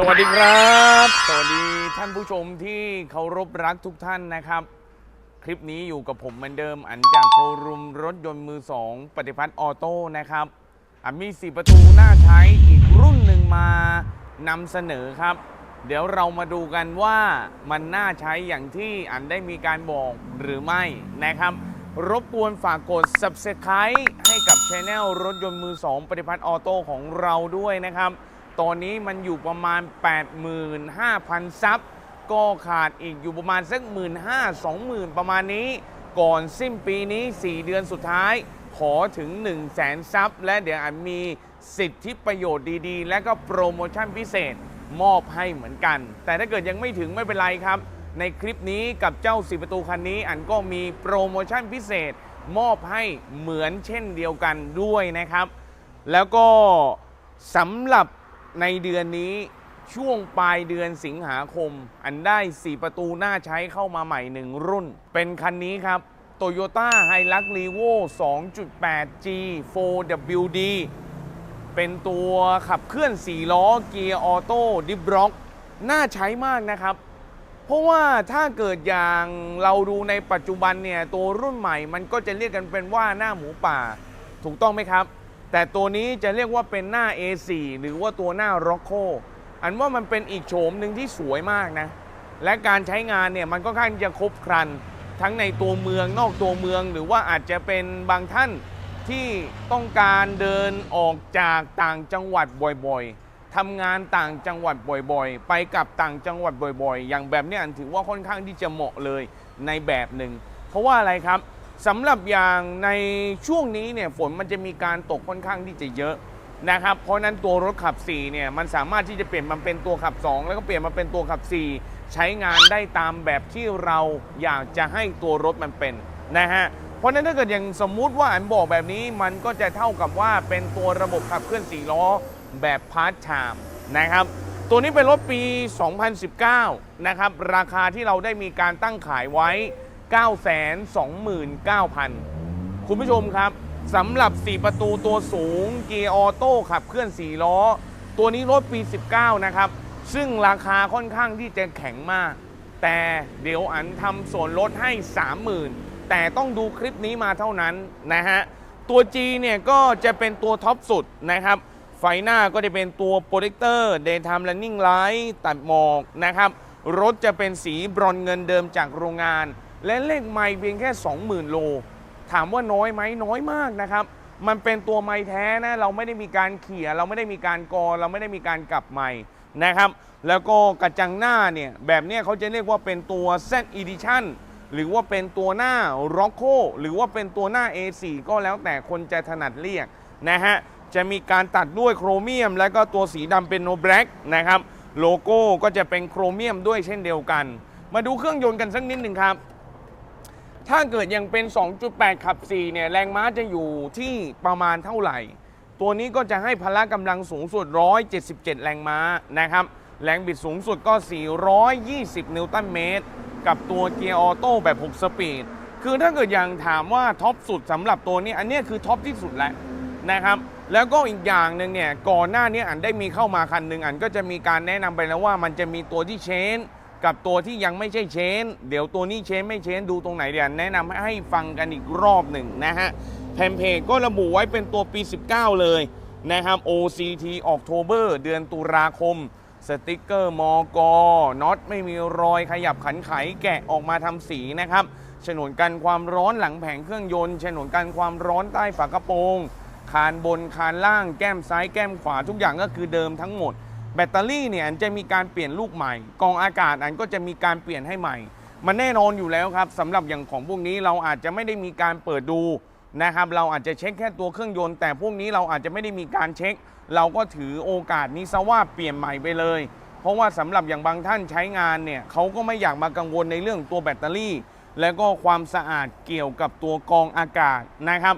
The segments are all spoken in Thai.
สวัสดีครับ สวัสดีท่านผู้ชมที่เคารพรักทุกท่านนะครับ คลิปนี้อยู่กับผมเหมือนเดิม อันจากโชว์รูมรถยนต์มือ2ปฏิพัฒน์ออโต้นะครับอันมี4ประตูน่าใช้อีกรุ่นหนึ่งมานำเสนอครับ เดี๋ยวเรามาดูกันว่ามันน่าใช้อย่างที่อันได้มีการบอกหรือไม่นะครับ รบกวนฝากกด subscribe ให้กับช anel รถยนต์มือ2ปฏิพัฒน์ออโต้ของเราด้วยนะครับ ตอนนี้มันอยู่ประมาณ 85,000 ซับ ก็ขาดอีกอยู่ประมาณสัก 1 5 0 0 0 20,000ประมาณนี้ ก่อนสิ้นปีนี้ 4 เดือนสุดท้าย ขอถึง 1 0 0 0 0แสนซับ และเดี๋ยวอันมีสิทธิประโยชน์ดีๆ และก็โปรโมชั่นพิเศษมอบให้เหมือนกัน แต่ถ้าเกิดยังไม่ถึงไม่เป็นไรครับ ในคลิปนี้กับเจ้าสีประตูคันนี้อันก็มีโปรโมชั่นพิเศษ มอบให้เหมือนเช่นเดียวกันด้วยนะครับ แล้วก็สำหรับ ในเดือนนี้ช่วงปลายเดือนสิงหาคม อันได้ 4 ประตูหน้าใช้เข้ามาใหม่ 1 รุ่น เป็นคันนี้ครับ Toyota Hilux Revo 2.8G 4WD เป็นตัวขับเคลื่อน 4 ล้อเกียร์ออโต้ดิฟบล็อก น่าใช้มากนะครับ เพราะว่าถ้าเกิดอย่างเราดูในปัจจุบันเนี่ย ตัวรุ่นใหม่มันก็จะเรียกกันเป็นว่าหน้าหมูป่า ถูกต้องไหมครับ แต่ตัวนี้จะเรียกว่าเป็นหน้า A4 หรือว่าตัวหน้า r o c c o อันว่ามันเป็นอีกโฉมหนึ่งที่สวยมากนะ และการใช้งานเนี่ยมันก็ค่อนข้างจะครบครัน ทั้งในตัวเมืองนอกตัวเมือง หรือว่าอาจจะเป็นบางท่านที่ต้องการเดินออกจากต่างจังหวัดบ่อยๆทำงานต่างจังหวัดบ่อยๆ ไปกับต่างจังหวัดบ่อยๆ อย่างแบบนี้อันถือว่าค่อนข้างที่จะเหมาะเลยในแบบหนึ่งเพราะว่าอะไรครับ สำหรับอย่างในช่วงนี้เนี่ยฝนมันจะมีการตกค่อนข้างที่จะเยอะนะครับ เพราะนั้นตัวรถขับ4เนี่ยมันสามารถที่จะเปลี่ยนมาเป็นตัวขับ 2 แล้วก็เปลี่ยนมาเป็นตัวขับ 4 ใช้งานได้ตามแบบที่เราอยากจะให้ตัวรถมันเป็นนะฮะเพราะฉะนั้นถ้าเกิดอย่างสมมุติว่าอันบอกแบบนี้มันก็จะเท่ากับว่าเป็นตัวระบบขับเคลื่อน4ล้อแบบพาร์ทไทม์นะครับตัวนี้เป็นรถปี 2019 นะครับ ราคาที่เราได้มีการตั้งขายไว้ 929,000 คุณผู้ชมครับสำหรับ 4 ประตูตัวสูง เกียร์ออโต้ขับเคลื่อน 4 ล้อ ตัวนี้รถปี 19 นะครับ ซึ่งราคาค่อนข้างที่จะแข็งมาก แต่เดี๋ยวอันทำส่วนลดให้ 30,000 แต่ต้องดูคลิปนี้มาเท่านั้นนะฮะ ตัว G เนี่ยก็จะเป็นตัวท็อปสุดนะครับ ไฟหน้าก็จะเป็นตัวโปรเจคเตอร์ Daytime Running Light ตัดหมอกนะครับ รถจะเป็นสีบรอนเงินเดิมจากโรงงาน และเลขไม่เพียงแค่ 20,000 โล ถามว่าน้อยไหมน้อยมากนะครับ มันเป็นตัวไม้แท้นะเราไม่ได้มีการเขี่ยเราไม่ได้มีการกอเราไม่ได้มีการกลับไม้นะครับ แล้วก็กระจังหน้าเนี่ยแบบเนี้ยเขาจะเรียกว่าเป็นตัว Z Edition หรือว่าเป็นตัวหน้า r o c c o หรือว่าเป็นตัวหน้า A4 ก็แล้วแต่คนจะถนัดเรียกนะฮะจะมีการตัดด้วยโครเมียม และก็ตัวสีดำเป็นโนแบล็กนะครับโลโก้ก็จะเป็นโครเมียมด้วยเช่นเดียวกัน มาดูเครื่องยนต์กันสักนิดหนึ่งครับ ถ้าเกิดยังเป็น 2.8 ขับ 4 เนี่ย แรงม้าจะอยู่ที่ประมาณเท่าไหร่ ตัวนี้ก็จะให้พละกำลังสูงสุด 177 แรงม้านะครับ แรงบิดสูงสุดก็ 420 นิวตันเมตร กับตัวเกียร์ออโต้แบบ 6 สปีด คือถ้าเกิดยังถามว่าท็อปสุดสำหรับตัวนี้ อันนี้คือท็อปที่สุดแล้วนะครับ แล้วก็อีกอย่างหนึ่งเนี่ย ก่อนหน้านี้อันได้มีเข้ามาคันหนึ่งอันก็จะมีการแนะนำไปแล้วว่ามันจะมีตัวที่เชน กับตัวที่ยังไม่ใช่เชน เดี๋ยวตัวนี้เชนไม่เชนดูตรงไหนเดี๋ยวแนะนำให้ฟังกันอีกรอบหนึ่งนะฮะแพมเพจก็ระบุไว้เป็นตัวปี 19 เลยนะครับ OCT October เดือนตุลาคม สติกเกอร์มอกน็อตไม่มีรอยขยับขันไขแกะออกมาทำสีนะครับฉนวนกันความร้อนหลังแผงเครื่องยนต์ฉนวนกันความร้อนใต้ฝากระโปรง คานบนคานล่างแก้มซ้ายแก้มขวาทุกอย่างก็คือเดิมทั้งหมด แบตเตอรี่เนี่ยอันจะมีการเปลี่ยนลูกใหม่ กองอากาศอันก็จะมีการเปลี่ยนให้ใหม่ มันแน่นอนอยู่แล้วครับสำหรับอย่างของพวกนี้เราอาจจะไม่ได้มีการเปิดดูนะครับเราอาจจะเช็คแค่ตัวเครื่องยนต์ แต่พวกนี้เราอาจจะไม่ได้มีการเช็ค เราก็ถือโอกาสนี้ซะว่าเปลี่ยนใหม่ไปเลย เพราะว่าสำหรับอย่างบางท่านใช้งานเนี่ยเขาก็ไม่อยากมากังวลในเรื่องตัวแบตเตอรี่ และก็ความสะอาดเกี่ยวกับตัวกองอากาศนะครับ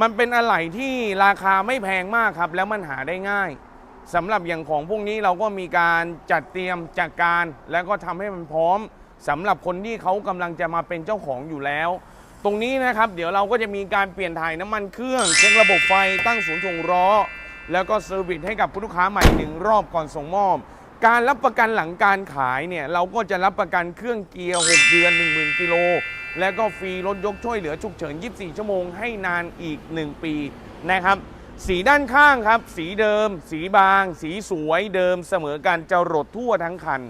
มันเป็นอะไหล่ที่ราคาไม่แพงมากครับ แล้วมันหาได้ง่าย สำหรับอย่างของพวกนี้เราก็มีการจัดเตรียมจัดการ แล้วก็ทำให้มันพร้อมสำหรับคนที่เขากำลังจะมาเป็นเจ้าของอยู่แล้ว ตรงนี้นะครับเดี๋ยวเราก็จะมีการเปลี่ยนถ่ายน้ำมันเครื่องเช็คระบบไฟตั้งศูนย์ถ่วงล้อแล้วก็เซอร์วิสให้กับผู้ลูกค้าใหม่หนึ่งรอบก่อนส่งมอบ การรับประกันหลังการขายเนี่ยเราก็จะรับประกันเครื่องเกียร์ 6 เดือน 10,000 กิโล และก็ฟรีรถยกช่วยเหลือฉุกเฉิน 24 ชั่วโมงให้นานอีก 1 ปีนะครับ สีด้านข้างครับ สีเดิม สีบาง สีสวยเดิมเสมอกันจะรดทั่วทั้งคัน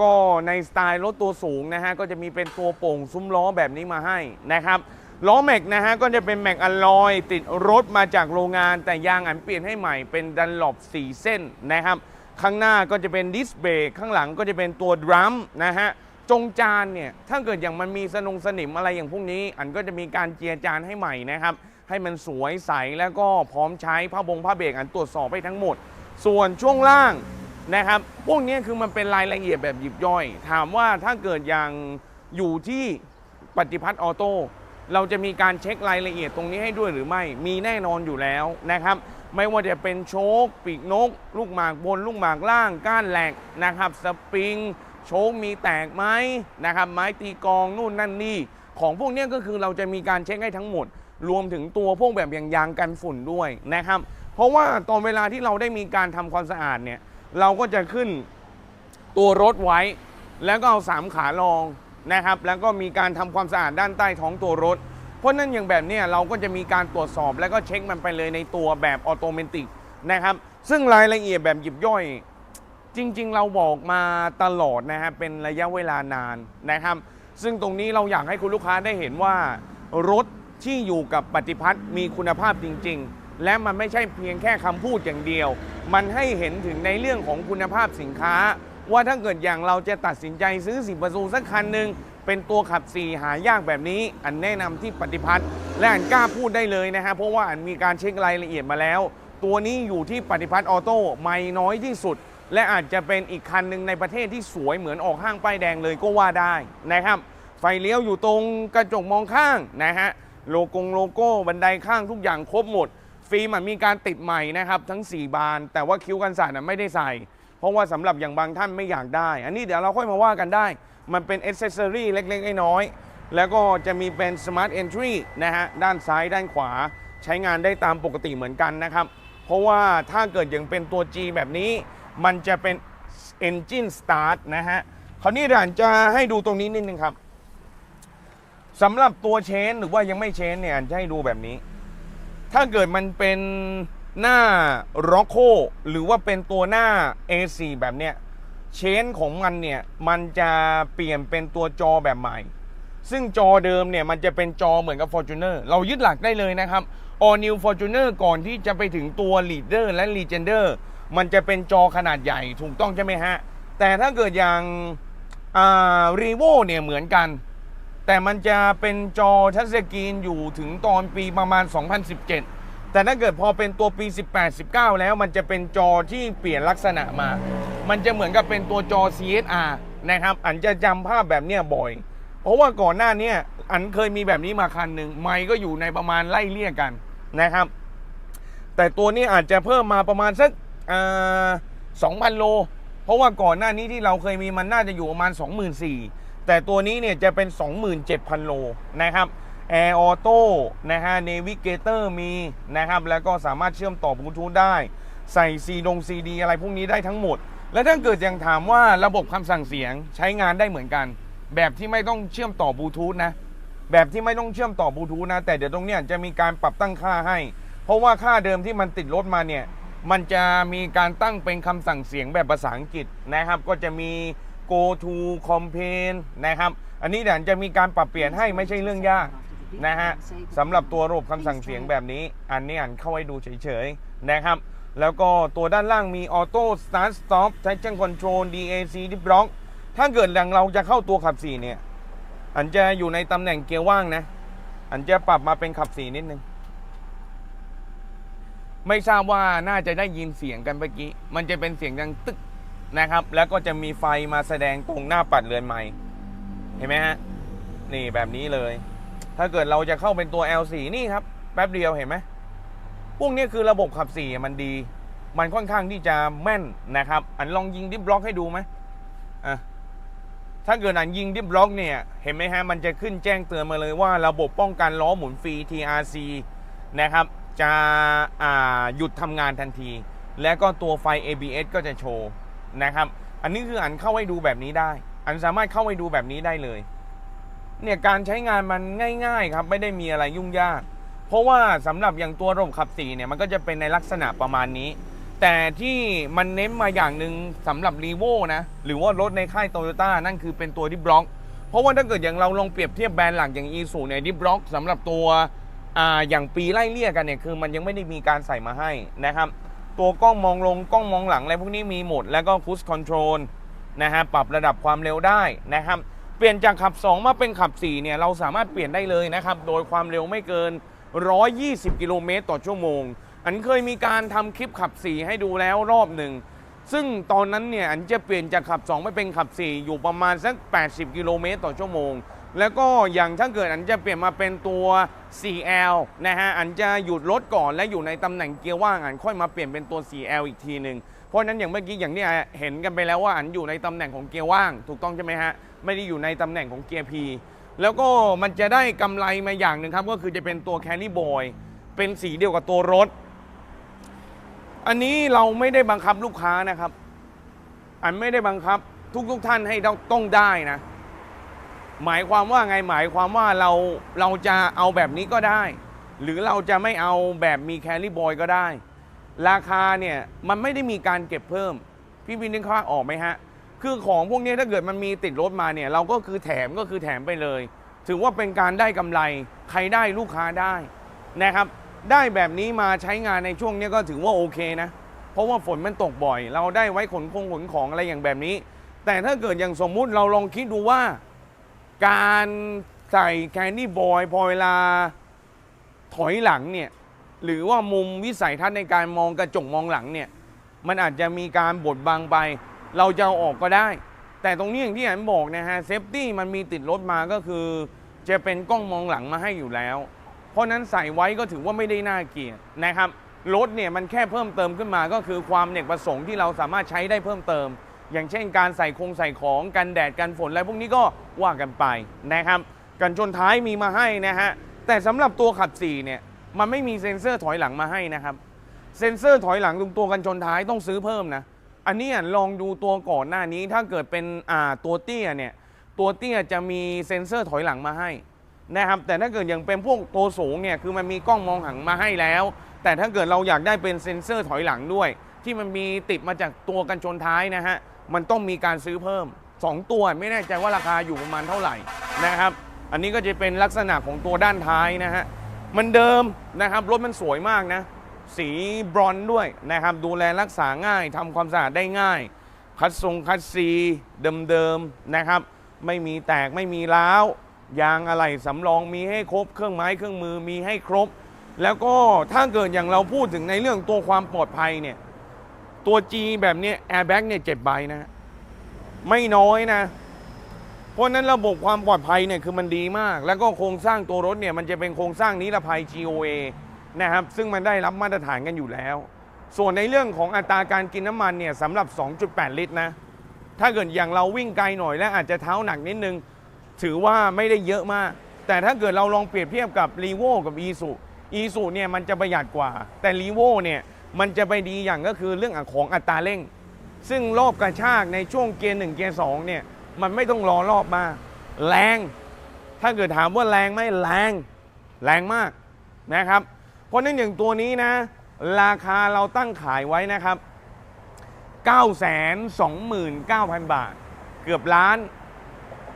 ก็ในสไตล์รถตัวสูงนะฮะก็จะมีเป็นตัวโป่งซุ้มล้อแบบนี้มาให้นะครับล้อแม็กนะฮะก็จะเป็นแม็กอลลอยติดรถมาจากโรงงาน แต่ยางอันเปลี่ยนให้ใหม่เป็นดันหลบ4 เส้นนะครับ ข้างหน้าก็จะเป็นดิสเบรกข้างหลังก็จะเป็นตัวดรัมนะฮะจงจานเนี่ยถ้าเกิดอย่างมันมีสนงสนิมอะไรอย่างพวกนี้ อันก็จะมีการเจียจานให้ใหม่นะครับ ให้มันสวยใสแล้วก็พร้อมใช้ผ้าบงผ้าเบรกอันตรวจสอบให้ทั้งหมด ส่วนช่วงล่างนะครับ พวกนี้คือมันเป็นรายละเอียดแบบหยิบย่อย ถามว่าถ้าเกิดอย่างอยู่ที่ปฏิพัฒน์ออโต้เราจะมีการเช็ครายละเอียดตรงนี้ให้ด้วยหรือไม่ มีแน่นอนอยู่แล้วนะครับ ไม่ว่าจะเป็นโชคปีกนก ลูกหมากบน ลูกหมากล่าง ก้านแหลกนะครับ สปริง โชคมีแตกไหมนะครับ ไม้ตีกองนู่นนั่นนี่ ของพวกนี้ก็คือเราจะมีการเช็คให้ทั้งหมด รวมถึงตัวพวกแบบอย่างยางกันฝุ่นด้วยนะครับ เพราะว่าตอนเวลาที่เราได้มีการทำความสะอาดเนี่ยเราก็จะขึ้นตัวรถไว้ แล้วก็เอาสามขาลองนะครับ แล้วก็มีการทำความสะอาดด้านใต้ท้องตัวรถ เพราะนั้นอย่างแบบเนี้ยเราก็จะมีการตรวจสอบแล้วก็เช็คมันไปเลยในตัวแบบออโตเมติกนะครับ ซึ่งรายละเอียดแบบหยิบย่อย จริง ๆ เราบอกมาตลอดนะฮะเป็นระยะเวลานานนะครับ ซึ่งตรงนี้เราอยากให้คุณลูกค้าได้เห็นว่ารถ ที่อยู่กับปฏิพัฒน์มีคุณภาพจริง ๆ และมันไม่ใช่เพียงแค่คำพูดอย่างเดียว มันให้เห็นถึงในเรื่องของคุณภาพสินค้า ว่าถ้าเกิดอย่างเราจะตัดสินใจซื้อสิบประตูสักคันหนึ่งเป็นตัวขับสี่หายากแบบนี้ อันแนะนำที่ปฏิพัฒน์และอันกล้าพูดได้เลยนะฮะเพราะว่าอันมีการเช็ครายละเอียดมาแล้ว ตัวนี้อยู่ที่ปฏิพัฒน์ออโต้ไม่น้อยที่สุด และอาจจะเป็นอีกคันหนึ่งในประเทศที่สวยเหมือนออกห้างป้ายแดงเลยก็ว่าได้นะครับไฟเลี้ยวอยู่ตรงกระจกมองข้างนะฮะ โลโกงโลโก้บันไดข้างทุกอย่างครบหมด ฟิล์มมีการติดใหม่นะครับทั้ง 4 บาน แต่ว่าคิ้วกันสาดน่ไม่ได้ใส่ เพราะว่าสำหรับอย่างบางท่านไม่อยากได้ อันนี้เดี๋ยวเราค่อยมาว่ากันได้ มันเป็นอ c เซสซอรี่เล็กๆน้อยๆแล้วก็จะมีเป็น Smart Entry นะฮะด้านซ้ายด้านขวาใช้งานได้ตามปกติเหมือนกันนะครับ เพราะว่าถ้าเกิดอยังเป็นตัว G แบบนี้ มันจะเป็น Engine Start นะฮะ คราวนี้เดี๋ยวอันจะให้ดูตรงนี้นิดนึงครับ สำหรับตัวเชนหรือว่ายังไม่เชนเนี่ยจะให้ดูแบบนี้ ถ้าเกิดมันเป็นหน้า r o c k o หรือว่าเป็นตัวหน้า A4 แบบเนี้ยเชนของมันเนี่ยมันจะเปลี่ยนเป็นตัวจอแบบใหม่ ซึ่งจอเดิมเนี่ยมันจะเป็นจอเหมือนกับ Fortuner เรายึดหลักได้เลยนะครับ All New Fortuner ก่อนที่จะไปถึงตัว Leader และ Legender มันจะเป็นจอขนาดใหญ่ถูกต้องใช่ไหมฮะ แต่ถ้าเกิดอย่างอ่า Revo เนี่ยเหมือนกัน แต่มันจะเป็นจอทัชสกรีนอยู่ถึงตอนปีประมาณ 2017 แต่ถ้าเกิดพอเป็นตัวปี 18 19 แล้วมันจะเป็นจอที่เปลี่ยนลักษณะมา มันจะเหมือนกับเป็นตัวจอ CSR นะครับ อันจะจำภาพแบบเนี้ยบ่อย เพราะว่าก่อนหน้านี้อันเคยมีแบบนี้มาคันหนึ่งไมค์ก็อยู่ในประมาณไล่เลี่ยกันนะครับ แต่ตัวนี้อาจจะเพิ่มมาประมาณสักสองพันโล เพราะว่าก่อนหน้านี้ที่เราเคยมีมันน่าจะอยู่ประมาณ 24,000แต่ตัวนี้เนี่ยจะเป็น 27,000 โลนะครับแอร์ออโต้นะฮะเนวิเกเตอร์มีนะครับแล้วก็สามารถเชื่อมต่อบลูทูธได้ ใส่ซีดงซีดีอะไรพวกนี้ได้ทั้งหมด และถ้าเกิดยังถามว่าระบบคำสั่งเสียงใช้งานได้เหมือนกัน แบบที่ไม่ต้องเชื่อมต่อบลูทูธนะแบบที่ไม่ต้องเชื่อมต่อบลูทูธนะแต่เดี๋ยวตรงเนี้ยจะมีการปรับตั้งค่าให้ เพราะว่าค่าเดิมที่มันติดรถมาเนี่ย มันจะมีการตั้งเป็นคำสั่งเสียงแบบภาษาอังกฤษนะครับ ก็จะมี go to campaign นะครับ อันนี้เดี๋ยวจะมีการปรับเปลี่ยนให้ไม่ใช่เรื่องยากนะฮะสำหรับตัวระบบคำสั่งเสียงแบบนี้ อันนี้อ่านเข้าไว้ดูเฉยๆนะครับ แล้วก็ตัวด้านล่างมี auto start stop traction control DAC dip lock ถ้าเกิดอย่างเราจะเข้าตัวขับสี่เนี่ย อันจะอยู่ในตำแหน่งเกียร์ว่างนะ อันจะปรับมาเป็นขับสี่นิดนึง ไม่ทราบว่าน่าจะได้ยินเสียงกันเมื่อกี้ มันจะเป็นเสียงดังตึกนะครับ แล้วก็จะมีไฟมาแสดงตรงหน้าปัดเรือนไม้เห็นไหมฮะ นี่แบบนี้เลย ถ้าเกิดเราจะเข้าเป็นตัว L4 นี่ครับ แป๊บเดียวเห็นไหม พวกนี้คือระบบขับสี่มันดี มันค่อนข้างที่จะแม่นนะครับ อันลองยิงดิฟบล็อกให้ดูไหมอะถ้าเกิดอันยิงดิฟบล็อกเนี่ย เห็นไหมฮะ มันจะขึ้นแจ้งเตือนมาเลยว่าระบบป้องกันล้อหมุนฟรี TRC นะครับ จะหยุดทำงานทันที และก็ตัวไฟ ABS ก็จะโชว์นะครับ อันนี้คืออันเข้าให้ดูแบบนี้ได้ อันสามารถเข้าให้ดูแบบนี้ได้เลย เนี่ยการใช้งานมันง่าย ๆ ครับ ไม่ได้มีอะไรยุ่งยาก เพราะว่าสำหรับอย่างตัวระบบขับสีเนี่ยมันก็จะเป็นในลักษณะประมาณนี้ แต่ที่มันเน้นมาอย่างหนึ่งสำหรับรีโวนะ หรือว่ารถในค่ายโตโยต้านั่นคือเป็นตัวดิบล็อก เพราะว่าถ้าเกิดอย่างเราลองเปรียบเทียบแบรนด์หลักอย่างอีซูเนี่ยดิบล็อกสำหรับตัว อย่างปีไล่เลี่ยกันเนี่ยคือมันยังไม่ได้มีการใส่มาให้นะครับ ตัวกล้องมองลงกล้องมองหลังอะไรพวกนี้มีหมด แล้วก็คูสคอนโทรลนะฮะปรับระดับความเร็วได้นะครับ เปลี่ยนจากขับ 2 มาเป็นขับ 4 เนี่ย เราสามารถเปลี่ยนได้เลยนะครับ โดยความเร็วไม่เกิน 120 กิโลเมตรต่อชั่วโมง อันเคยมีการทำคลิปขับ 4 ให้ดูแล้วรอบหนึ่ง ซึ่งตอนนั้นเนี่ยอันจะเปลี่ยนจากขับ 2ไม่เป็นขับ 4 อยู่ประมาณสัก 80 กิโลเมตรต่อชั่วโมง แล้วก็อย่างถ้าเกิดอันจะเปลี่ยนมาเป็นตัว 4L นะฮะอันจะหยุดรถก่อนและอยู่ในตำแหน่งเกียร์ว่างอันค่อยมาเปลี่ยนเป็นตัว 4L อีกทีหนึ่งเพราะนั้นอย่างเมื่อกี้อย่างที่เห็นกันไปแล้วว่าอันอยู่ในตำแหน่งของเกียร์ว่าง ถูกต้องใช่ไหมฮะไม่ได้อยู่ในตำแหน่งของเกียร์ P แล้วก็มันจะได้กำไรมาอย่างหนึ่งครับก็คือจะเป็นตัว Carry Boy เป็นสีเดียวกับตัวรถ อันนี้เราไม่ได้บังคับลูกค้านะครับ อันไม่ได้บังคับทุกๆทท่านให้ต้องได้นะ หมายความว่าไงหมายความว่าเราเราจะเอาแบบนี้ก็ได้ หรือเราจะไม่เอาแบบมีแคลรี่บอยก็ได้ ราคาเนี่ยมันไม่ได้มีการเก็บเพิ่ม พี่วินนึกภาพออกไหมฮะ คือของพวกนี้ถ้าเกิดมันมีติดรถมาเนี่ยเราก็คือแถมก็คือแถมไปเลย ถือว่าเป็นการได้กำไรใครได้ลูกค้าได้นะครับ ได้แบบนี้มาใช้งานในช่วงนี้ก็ถือว่าโอเคนะ เพราะว่าฝนมันตกบ่อย เราได้ไว้ขนคงขนของอะไรอย่างแบบนี้ แต่ถ้าเกิดอย่างสมมุติเราลองคิดดูว่า การใส่แคนดี้บอยพอเวลาถอยหลังเนี่ยหรือว่ามุมวิสัยทัศน์ในการมองกระจกมองหลังเนี่ยมันอาจจะมีการบดบังไป เราจะเอาออกก็ได้ แต่ตรงนี้อย่างที่อันบอกนะฮะเซฟตี้มันมีติดรถมาก็คือ จะเป็นกล้องมองหลังมาให้อยู่แล้ว เพราะนั้นใส่ไว้ก็ถือว่าไม่ได้น่าเกียดนะครับรถเนี่ยมันแค่เพิ่มเติมขึ้นมาก็คือความเนกประสงค์ที่เราสามารถใช้ได้เพิ่มเติม อย่างเช่นการใส่คงใส่ของกันแดดกันฝนอะไรพวกนี้ก็ว่ากันไปนะครับกันชนท้ายมีมาให้นะฮะแต่สำหรับตัวขับ4เนี่ยมันไม่มีเซ็นเซอร์ถอยหลังมาให้นะครับ เซ็นเซอร์ถอยหลังตรงตัวกันชนท้ายต้องซื้อเพิ่มนะอันนี้ลองดูตัวก่อนหน้านี้ถ้าเกิดเป็นอ่าตัวเตี้ยเนี่ยตัวเตี้ยจะมีเซ็นเซอร์ถอยหลังมาให้นะครับแต่ถ้าเกิดอย่างเป็นพวกตัวสูงเนี่ยคือมันมีกล้องมองหลังมาให้แล้ว แต่ถ้าเกิดเราอยากได้เป็นเซ็นเซอร์ถอยหลังด้วย ที่มันมีติดมาจากตัวกันชนท้ายนะฮะ มันต้องมีการซื้อเพิ่ม 2 ตัวไม่แน่ใจว่าราคาอยู่ประมาณเท่าไหร่นะครับ อันนี้ก็จะเป็นลักษณะของตัวด้านท้ายนะฮะมันเดิมนะครับรถมันสวยมากนะ สีบรอนซ์ด้วยนะครับ ดูแลรักษาง่ายทำความสะอาดได้ง่าย คัดทรงคัดซีเดิมๆนะครับ ไม่มีแตกไม่มีร้าวยางอะไหล่สำรองมีให้ครบ เครื่องไม้เครื่องมือมีให้ครบ แล้วก็ถ้าเกิดอย่างเราพูดถึงในเรื่องตัวความปลอดภัยเนี่ย ตัว G แบบนี้แอร์แบ็กเนี่ยเจ็บใบนะ ไม่น้อยนะ เพราะนั้นระบบความปลอดภัยเนี่ยคือมันดีมาก แล้วก็โครงสร้างตัวรถเนี่ยมันจะเป็นโครงสร้างนิรภัย GOA นะครับ ซึ่งมันได้รับมาตรฐานกันอยู่แล้ว ส่วนในเรื่องของอัตราการกินน้ำมันเนี่ยสำหรับ 2.8 ลิตรนะ ถ้าเกิดอย่างเราวิ่งไกลหน่อยและอาจจะเท้าหนักนิดนึง ถือว่าไม่ได้เยอะมาก แต่ถ้าเกิดเราลองเปรียบเทียบกับรีโวกับอีซูอีซูเนี่ยมันจะประหยัดกว่า แต่รีโวเนี่ย มันจะไปดีอย่างก็คือเรื่องของอัตราเร่ง ซึ่งรอบกระชากในช่วงเกียร์หนึ่งเกียร์สองเนี่ยมันไม่ต้องรอรอบมาแรง ถ้าเกิดถามว่าแรงไหมแรงแรงมากนะครับ เพราะฉะนั้นอย่างตัวนี้นะ ราคาเราตั้งขายไว้นะครับ 929,000 บาท เกือบล้าน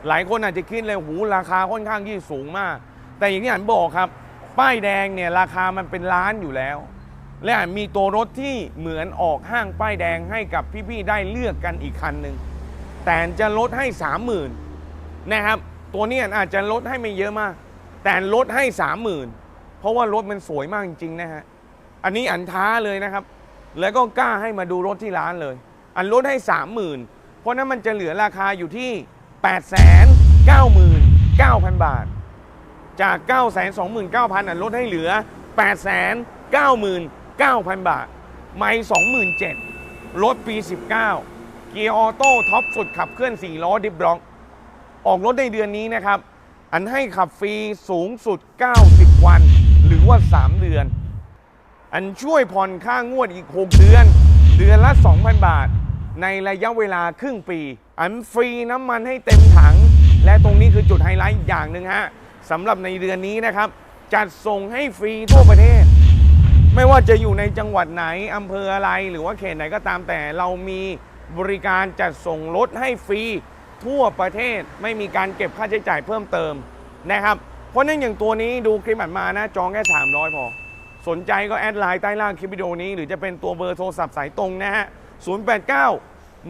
หลายคนอาจจะคิดเลยหูราคาค่อนข้างที่สูงมาก แต่อย่างที่อันบอกครับ ป้ายแดงเนี่ยราคามันเป็นล้านอยู่แล้ว และมีตัวรถที่เหมือนออกห้างป้ายแดงให้กับพี่ๆได้เลือกกันอีกคันหนึ่งแต่จะลดให้ 30,000นะครับ ตัวนี้อาจจะลดให้ไม่เยอะมาก แต่ลดให้ 30,000 เพราะว่ารถมันสวยมากจริงๆนะฮะอันนี้อันท้าเลยนะครับ แล้วก็กล้าให้มาดูรถที่ร้านเลย อันลดให้ 30,000 เพราะนั้นมันจะเหลือราคาอยู่ที่ 899,000 บาท จาก 929,000อันลดให้เหลือ 9,000 บาท ไม่27,000รถปี 19 เกียร์ออโต้ท็อปสุดขับเคลื่อน 4 ล้อดิฟบล็อก ออกรถในเดือนนี้นะครับ อันให้ขับฟรีสูงสุด 90 วัน หรือว่า 3 เดือน อันช่วยผ่อนค่างวดอีก 6 เดือน เดือนละ 2,000 บาท ในระยะเวลาครึ่งปี อันฟรีน้ำมันให้เต็มถัง และตรงนี้คือจุดไฮไลท์อีกอย่างหนึ่งฮะสำหรับในเดือนนี้นะครับ จัดส่งให้ฟรีทั่วประเทศ ไม่ว่าจะอยู่ในจังหวัดไหนอำเภออะไร หรือว่าเขตไหนก็ตามแต่เรามีบริการจัดส่งรถให้ฟรีทั่วประเทศไม่มีการเก็บค่าใช้จ่ายเพิ่มเติมนะครับ เพราะนั่นอย่างตัวนี้ดูคลิปอัดมานะจองแค่ 300 พอ สนใจก็แอดไลน์ใต้ล่างคลิปวิดีโอนี้ หรือจะเป็นตัวเบอร์โทรศัพท์สายตรงนะฮะ 089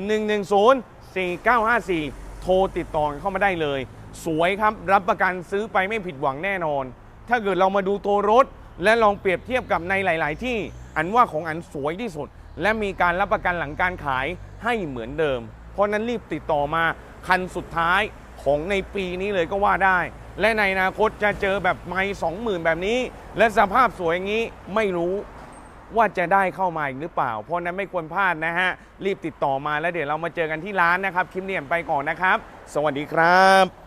110 4954 โทรติดต่อเข้ามาได้เลย สวยครับ รับประกันซื้อไปไม่ผิดหวังแน่นอน ถ้าเกิดเรามาดูตัวรถ และลองเปรียบเทียบกับในหลาย ๆ ที่อันว่าของอันสวยที่สุด และมีการรับประกันหลังการขายให้เหมือนเดิม เพราะนั้นรีบติดต่อมาคันสุดท้ายของในปีนี้เลยก็ว่าได้ และในอนาคตจะเจอแบบไม่สองหมื่นแบบนี้ และสภาพสวยอย่างนี้ไม่รู้ว่าจะได้เข้ามาอีกหรือเปล่า เพราะนั้นไม่ควรพลาดนะฮะ รีบติดต่อมาแล้วเดี๋ยวเรามาเจอกันที่ร้านนะครับ คลิปนี้ไปก่อนนะครับ สวัสดีครับ